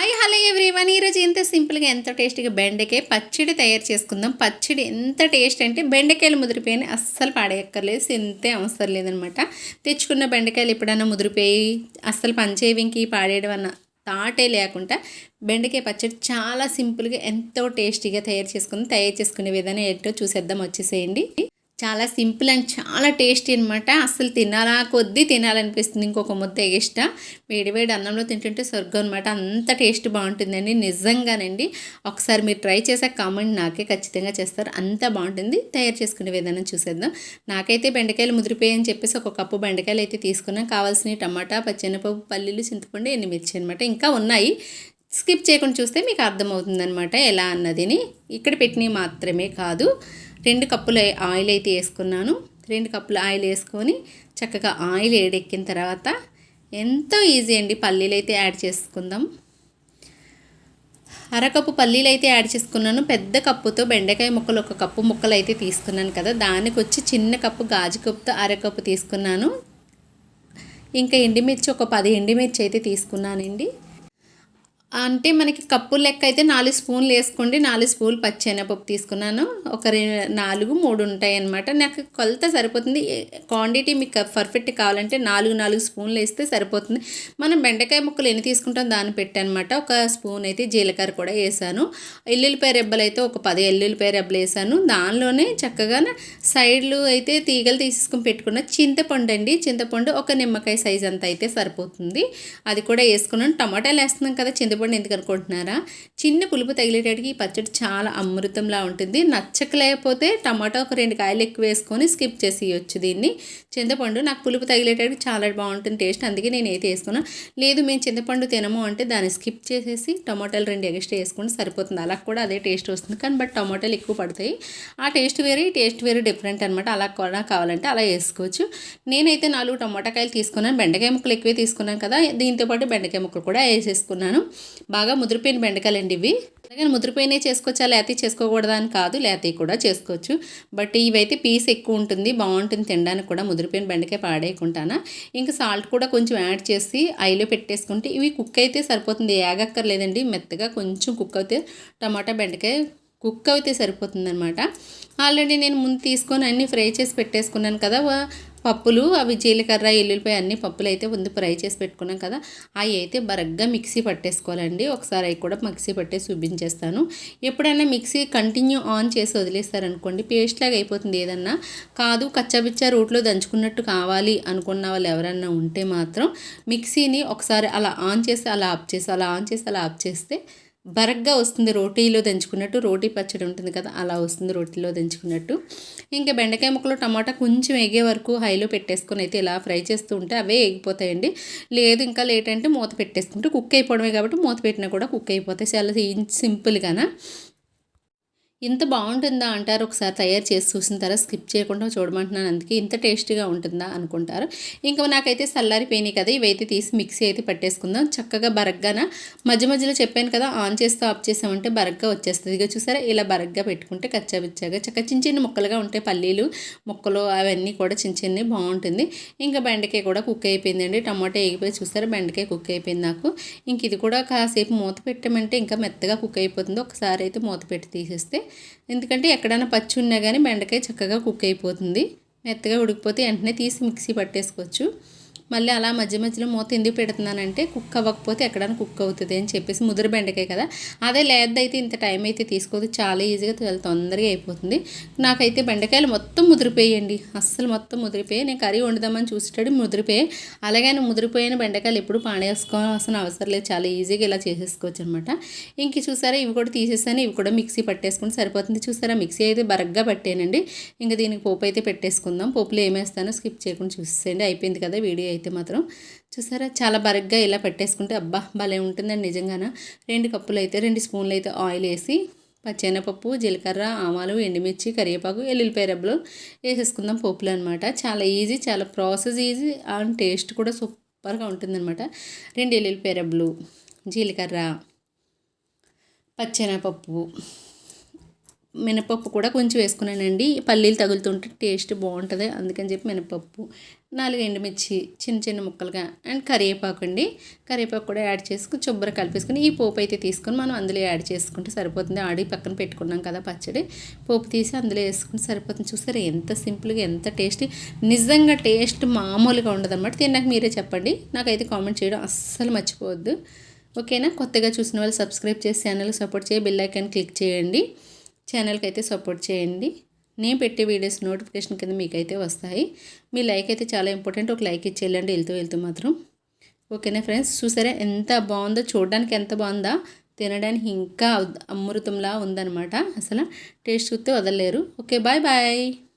Hi hello everyone. ఈరోజు ఎంత సింపుల్గా ఎంత టేస్టీగా బెండకాయ పచ్చడి తయారు చేసుకుందాం. పచ్చడి ఎంత టేస్ట్ అంటే బెండకాయలు ముదిరిపోయి అస్సలు పాడేయక్కర్లేదు ఇంతే అవసరం లేదనమాట. తెచ్చుకున్న బెండకాయలు ఎప్పుడన్నా ముదిరిపోయి అస్సలు పంచేవింకి పాడేయడం అన్న తాటే లేకుండా బెండకాయ పచ్చడి చాలా సింపుల్గా ఎంతో టేస్టీగా తయారు చేసుకుందాం తయారు చేసుకునే విధానం ఏంటో చూసేద్దాం వచ్చేసేయండి. చాలా సింపుల్ అండ్ చాలా టేస్టీ అనమాట అసలు తినాలా? కొద్దీ తినాలనిపిస్తుంది. ఇంకొక ముద్ద ఎగస్ట్రా వేడి వేడి అన్నంలో తింటుంటే స్వర్గం అనమాట అంత టేస్ట్ బాగుంటుందండి. నిజంగానండి. ఒకసారి మీరు ట్రై చేసాక కామెంట్ నాకే ఖచ్చితంగా చేస్తారు. అంత బాగుంటుంది. తయారు చేసుకునే విధానం చూసేద్దాం. నాకైతే బెండకాయలు ముదిరిపోయాయని చెప్పేసి ఒక కప్పు బెండకాయలు అయితే తీసుకున్నాం కావాల్సిన టమాటా పచ్చెనపప్పు పల్లీలు చింతపండు ఎన్ని మిర్చి అనమాట ఇంకా ఉన్నాయి. స్కిప్ చేయకుండా చూస్తే మీకు అర్థమవుతుందనమాట ఎలా అన్నదిని. ఇక్కడ పెట్టినవి మాత్రమే కాదు. రెండు కప్పుల ఆయిల్ అయితే వేసుకున్నాను. రెండు కప్పుల ఆయిల్ వేసుకొని చక్కగా ఆయిల్ ఏడెక్కిన తర్వాత ఎంతో ఈజీ అండి పల్లీలు అయితే యాడ్ చేసుకుందాం. అరకప్పు పల్లీలు అయితే యాడ్ చేసుకున్నాను. పెద్ద కప్పుతో బెండకాయ ముక్కలు ఒక కప్పు ముక్కలు అయితే తీసుకున్నాను కదా. దానికి వచ్చి చిన్న కప్పు గాజు కప్పుతో అరకప్పు తీసుకున్నాను. ఇంకా ఎండిమిర్చి ఒక పది ఎండిమిర్చి అయితే తీసుకున్నానండి. అంటే మనకి కప్పు లెక్క అయితే నాలుగు స్పూన్లు వేసుకోండి. నాలుగు స్పూన్లు పచ్చెనపప్పు తీసుకున్నాను. ఒక నాలుగు మూడు ఉంటాయి అన్నమాట. నాకు కొలత సరిపోతుంది. క్వాంటిటీ మీకు పర్ఫెక్ట్ కావాలంటే నాలుగు నాలుగు స్పూన్లు వేస్తే సరిపోతుంది. మనం బెండకాయ ముక్కలు ఎన్ని తీసుకుంటాం దాన్ని పెట్టానమాట ఒక స్పూన్ అయితే జీలకర్ర కూడా వేసాను. ఎల్లుల్లిపాయ రెబ్బలు అయితే ఒక పది ఎల్లుల్లిపాయ రెబ్బలు వేసాను. దానిలోనే చక్కగా సైడ్లు అయితే తీగలు తీసుకుని పెట్టుకున్న చింతపండు అండి. చింతపండు ఒక నిమ్మకాయ సైజ్ అంత అయితే సరిపోతుంది. అది కూడా వేసుకున్నాను. టమాటాలు వేస్తున్నాం కదా చింత చింతపండు ఎందుకు అనుకుంటున్నారా చిన్న పులుపు తగిలేటట్టుకి ఈ పచ్చడి చాలా అమృతంలా ఉంటుంది. నచ్చకలేకపోతే టమాటా ఒక రెండు కాయలు ఎక్కువ వేసుకొని స్కిప్ చేసి ఇవ్వచ్చు దీన్ని. చింతపండు నాకు పులుపు తగిలేటట్టుకి చాలా బాగుంటుంది టేస్ట్ అందుకే నేను అయితే వేసుకున్నాను లేదు మేము చింతపండు తినము అంటే దాన్ని స్కిప్ చేసేసి టమాటాలు రెండు ఎగస్ట్రా వేసుకుంటే సరిపోతుంది. అలా కూడా అదే టేస్ట్ వస్తుంది. కానీ బట్ టమాటాలు ఎక్కువ పడతాయి. ఆ టేస్ట్ వేరే ఈ టేస్ట్ వేరే డిఫరెంట్ అనమాట అలా కూడా కావాలంటే అలా వేసుకోవచ్చు. నేనైతే నాలుగు టమాటాకాయలు తీసుకున్నాను. బెండకాయ ముక్కలు ఎక్కువే తీసుకున్నాను కదా. దీంతోపాటు బెండకాయ ముక్కలు కూడా వేసేసుకున్నాను. బాగా ముదిరిపోయిన బెండకాయలండి ఇవి. అలాగే ముదిరిపోయినవి చేసుకోవచ్చా? లేతీ చేసుకోకూడదా అని కాదు లేతీ కూడా చేసుకోవచ్చు. బట్ ఇవైతే పీస్ ఎక్కువ ఉంటుంది బాగుంటుంది తినడానికి కూడా. ముదిరిపోయిన బెండకాయ పాడేయకుంటానా ఇంకా సాల్ట్ కూడా కొంచెం యాడ్ చేసి ఐలో పెట్టేసుకుంటే ఇవి కుక్ అయితే సరిపోతుంది. ఏగక్కర్లేదండి మెత్తగా కొంచెం కుక్ అయితే టమాటా బెండకాయ కుక్ అయితే సరిపోతుందనమాట ఆల్రెడీ నేను ముందు తీసుకొని అన్నీ ఫ్రై చేసి పెట్టేసుకున్నాను కదా. పప్పులు అవి జీలకర్ర ఎల్లుల్లిపాయ అన్ని పప్పులు అయితే ముందు ఫ్రై చేసి పెట్టుకున్నాం కదా. అవి అయితే బరగ్గా మిక్సీ పట్టేసుకోవాలండి. ఒకసారి అవి కూడా మిక్సీ పట్టేసి చూపించేస్తాను. ఎప్పుడైనా మిక్సీ కంటిన్యూ ఆన్ చేసి వదిలేస్తారనుకోండి పేస్ట్ లాగా అయిపోతుంది ఏదన్నా. కాదు కచ్చాబిచ్చా రూట్లో దంచుకున్నట్టు కావాలి అనుకున్న వాళ్ళు ఎవరన్నా ఉంటే మాత్రం మిక్సీని ఒకసారి అలా ఆన్ చేసి అలా ఆఫ్ చేసి అలా ఆన్ చేసి అలా ఆఫ్ చేస్తే బరగ్గా వస్తుంది రోటీలో దంచుకున్నట్టు రోటీ పచ్చడి ఉంటుంది కదా అలా వస్తుంది రోటీలో దంచుకున్నట్టు. ఇంకా బెండకాయ ముక్కలు టమాటా కొంచెం ఎగే వరకు హైలో పెట్టేసుకొని అయితే ఇలా ఫ్రై చేస్తూ ఉంటే అవే ఎగిపోతాయండి లేదు ఇంకా లేట్ అంటే మూత పెట్టేసుకుంటే కుక్ అయిపోవడమే కాబట్టి మూత పెట్టినా కూడా కుక్ అయిపోతాయి. చాలా సింపుల్గానా? ఇంత బాగుంటుందా అంటారు. ఒకసారి తయారు చేసి చూసిన తర్వాత స్కిప్ చేయకుండా చూడమంటున్నాను. అందుకే ఇంత టేస్టీగా ఉంటుందా అనుకుంటారు. ఇంకా నాకైతే చల్లారిపోయినాయి కదా. ఇవైతే తీసి మిక్సీ అయితే పట్టేసుకుందాం. చక్కగా బరగ్గాన మధ్య మధ్యలో చెప్పాను కదా. ఆన్ చేస్తూ ఆఫ్ చేసామంటే బరగ్గా వచ్చేస్తుంది. ఇక చూసారా? ఇలా బరగ్గా పెట్టుకుంటే కచ్చాబిచ్చాగా. చక్క చిన్న చిన్న ముక్కలుగా ఉంటాయి. పల్లీలు ముక్కలు అవన్నీ కూడా చిన్న చిన్నవి బాగుంటుంది. ఇంకా బెండకాయ కూడా కుక్ అయిపోయిందండి. టమాటా వేగిపోయి చూసారా? బెండకాయ కుక్ అయిపోయింది నాకు. ఇంక ఇది కూడా కాసేపు మూత పెట్టామంటే ఇంకా మెత్తగా కుక్ అయిపోతుంది. ఒకసారి అయితే మూత పెట్టి తీసేస్తే ఎందుకంటే ఎక్కడైనా పచ్చి ఉన్నా కానీ బెండకాయ చక్కగా కుక్ అయిపోతుంది. మెత్తగా ఉడికిపోతే వెంటనే తీసి మిక్సీ పట్టేసుకోవచ్చు. మళ్ళీ అలా మధ్య మధ్యలో మూత ఎందుకు పెడుతున్నానంటే కుక్ అవ్వకపోతే ఎక్కడైనా కుక్ అవుతుంది అని చెప్పేసి ముదురు బెండకాయ కదా. అదే లేదైతే ఇంత టైం అయితే తీసుకోదు. చాలా ఈజీగా చాలా తొందరగా అయిపోతుంది. నాకైతే బెండకాయలు మొత్తం ముదిరిపోయండి అస్సలు మొత్తం ముదిరిపోయి నేను కర్రీ వండుదామని చూసేటాడు ముదిరిపోయి అలాగే ముదిరిపోయిన బెండకాయలు ఎప్పుడు పాడేసుకోవాల్సిన అవసరం లేదు. చాలా ఈజీగా ఇలా చేసేసుకోవచ్చు అనమాట ఇంక చూసారా ఇవి కూడా తీసేసాను. ఇవి కూడా మిక్సీ పట్టేసుకుంటే సరిపోతుంది. చూసారా మిక్సీ అయితే బరగ్గా పట్టానండి. ఇంకా దీనికి పోపు అయితే పెట్టేసుకుందాం. పోపులో ఏమేస్తానో స్కిప్ చేయకుండా చూసేయండి. అయిపోయింది కదా వీడియో అయితే. అయితే మాత్రం చూసారా? చాలా బరగ్గా ఇలా పెట్టేసుకుంటే అబ్బా భలే ఉంటుందండి నిజంగాన. రెండు కప్పులు అయితే రెండు స్పూన్లు అయితే ఆయిల్ వేసి పచ్చెనపప్పు జీలకర్ర ఆవాలు ఎండుమిర్చి కరివేపాకు ఎల్లుల్లిపాయ రెబ్బలు వేసేసుకుందాం పోపులు అనమాట చాలా ఈజీ చాలా ప్రాసెస్ ఈజీ అండ్ టేస్ట్ కూడా సూపర్గా ఉంటుందన్నమాట. రెండు ఎల్లుల్లిపాయ రెబ్బలు జీలకర్ర పచ్చెనపప్పు మినపప్పు కూడా కొంచెం వేసుకున్నానండి. పల్లీలు తగులుతుంటే టేస్ట్ బాగుంటుంది. అందుకని చెప్పి మినపప్పు నాలుగు ఎండుమిర్చి చిన్న చిన్న ముక్కలుగా అండ్ కరివేపాకు అండి. కరివేపాకు కూడా యాడ్ చేసుకుని శుభ్రం కలిపేసుకుని ఈ పోపు అయితే తీసుకొని మనం అందులో యాడ్ చేసుకుంటే సరిపోతుంది. ఆడి పక్కన పెట్టుకున్నాం కదా పచ్చడి. పోపు తీసి అందులో వేసుకుంటే సరిపోతుంది. చూసారా ఎంత సింపుల్గా ఎంత టేస్టీ. నిజంగా టేస్ట్ మామూలుగా ఉండదు అనమాట తిన్నాక మీరే చెప్పండి. నాకైతే కామెంట్ చేయడం అస్సలు మర్చిపోవద్దు. ఓకేనా? కొత్తగా చూసిన వాళ్ళు సబ్స్క్రైబ్ చేసి ఛానల్ సపోర్ట్ చేయి. బెల్ ఐకాన్ క్లిక్ చేయండి. ఛానల్కి అయితే సపోర్ట్ చేయండి. నేను పెట్టే వీడియోస్ నోటిఫికేషన్ కింద మీకైతే వస్తాయి. మీ లైక్ అయితే చాలా ఇంపార్టెంట్. ఒక లైక్ ఇచ్చేయాలండి వెళ్తూ వెళ్తూ మాత్రం. ఓకేనా ఫ్రెండ్స్? చూసారా? ఎంత బాగుందో చూడడానికి ఎంత బాగుందా? తినడానికి ఇంకా అమృతంలా ఉందన్నమాట. అసలు టేస్ట్ చూస్తే వదలలేరు. Okay bye bye.